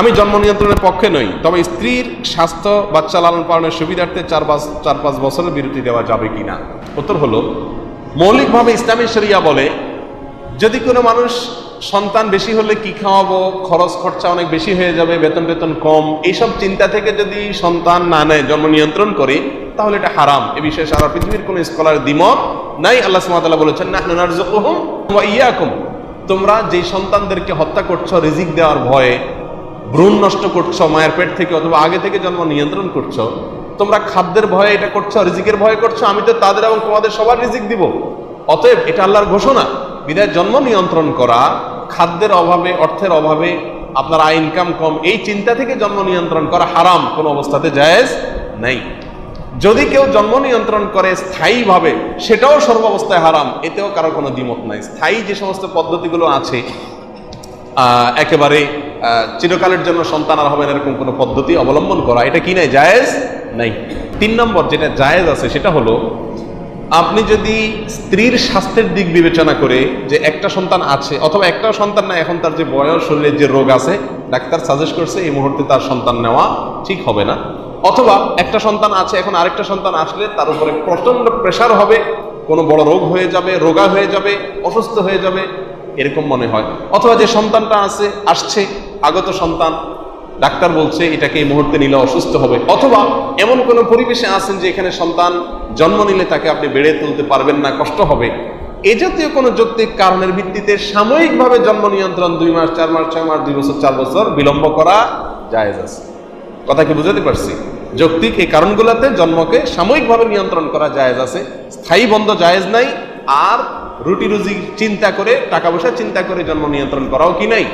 আমি জন্ম নিয়ন্ত্রণের পক্ষে নই, তবে স্ত্রীর স্বাস্থ্য, বাচ্চা লালন পালনের সুবিধার্থে চার পাঁচ চার পাঁচ বছরের বিরতি দেওয়া যাবে কিনা? উত্তর হলো, মৌলিকভাবে ইসলামী শরিয়া বলে, যদি কোনো মানুষ সন্তান বেশি হলে কি খাওয়াবো, খরচ খরচা অনেক বেশি হয়ে যাবে, বেতন বেতন কম, এইসব চিন্তা থেকে যদি সন্তান না নেয়, জন্ম নিয়ন্ত্রণ করে, তাহলে এটা হারাম। এ বিষয়ে সারা পৃথিবীর কোনো স্কলার দ্বিমত নাই। আল্লাহ সুমাতাল্লাহ বলেছেন না ইয়াকুম। তোমরা যেই সন্তানদেরকে হত্যা করছ, রিজিক দেওয়ার ভয়ে ভ্রূণ নষ্ট করছ, মায়ের পেট থেকে অথবা আগে থেকে জন্ম নিয়ন্ত্রণ করছ, তোমরা খাদ্যের ভয়ে এটা করছ, রিজিকের ভয়ে করছ, আমি তো তাদের এবং তোমাদের সবার রিজিক দিব। অতএব এটা আল্লাহর ঘোষণা। বিদায়, জন্ম নিয়ন্ত্রণ করা, খাদ্যের অভাবে, অর্থের অভাবে আপনার আয় ইনকাম কম, এই চিন্তা থেকে জন্ম নিয়ন্ত্রণ করা হারাম, কোনো অবস্থাতে জায়েজ নেই। যদি কেউ জন্ম নিয়ন্ত্রণ করে স্থায়ীভাবে, সেটাও সর্বাবস্থায় হারাম, এতেও কারও কোনো দ্বিমত নাই। স্থায়ী যে সমস্ত পদ্ধতিগুলো আছে একেবারে চিরকালের জন্য সন্তান আর হবে এরকম কোনো পদ্ধতি অবলম্বন করা। এটা কি নাই? জায়েজ নাই। তিন নম্বর যেটা জায়েজ আছে সেটা হলো, আপনি যদি স্ত্রীর স্বাস্থ্যের দিক বিবেচনা করে যে একটা সন্তান আছে, অথবা একটা সন্তান না এখন তার যে বয়স, শরীরের যে রোগ আছে, ডাক্তার সাজেস্ট করছে এই মুহূর্তে তার সন্তান নেওয়া ঠিক হবে না। অথবা একটা সন্তান আছে, এখন আরেকটা সন্তান আসলে তার উপরে প্রচণ্ড প্রেশার হবে, কোনো বড় রোগ হয়ে যাবে, রোগা হয়ে যাবে, অসুস্থ হয়ে যাবে, এরকম মনে হয়। অথবা যে সন্তানটা আছে, আসছে আগত সন্তান, ডাক্তার বলছে এটাকে এই মুহূর্তে নিলে অসুস্থ হবে। অথবা এমন কোনো পরিবেশে আছেন যে এখানে সন্তান জন্ম নিলে তাকে আপনি বেড়ে তুলতে পারবেন না, কষ্ট হবে। এ জাতীয় কোনো যৌক্তিক কারণের ভিত্তিতে সাময়িকভাবে জন্ম নিয়ন্ত্রণ দুই মাস, চার মাস, ছয় মাস, দুই বছর, চার বছর বিলম্ব করা জায়েজ আছে। কথা কি বুঝাতে পারছি? যৌক্তিক এই কারণগুলোতে জন্মকে সাময়িকভাবে নিয়ন্ত্রণ করা জায়েজ আছে, স্থায়ী বন্ধ জায়েজ নাই, আর রুটি রুজি চিন্তা করে, টাকা পয়সা চিন্তা করে জন্ম নিয়ন্ত্রণ করাও কি নাই?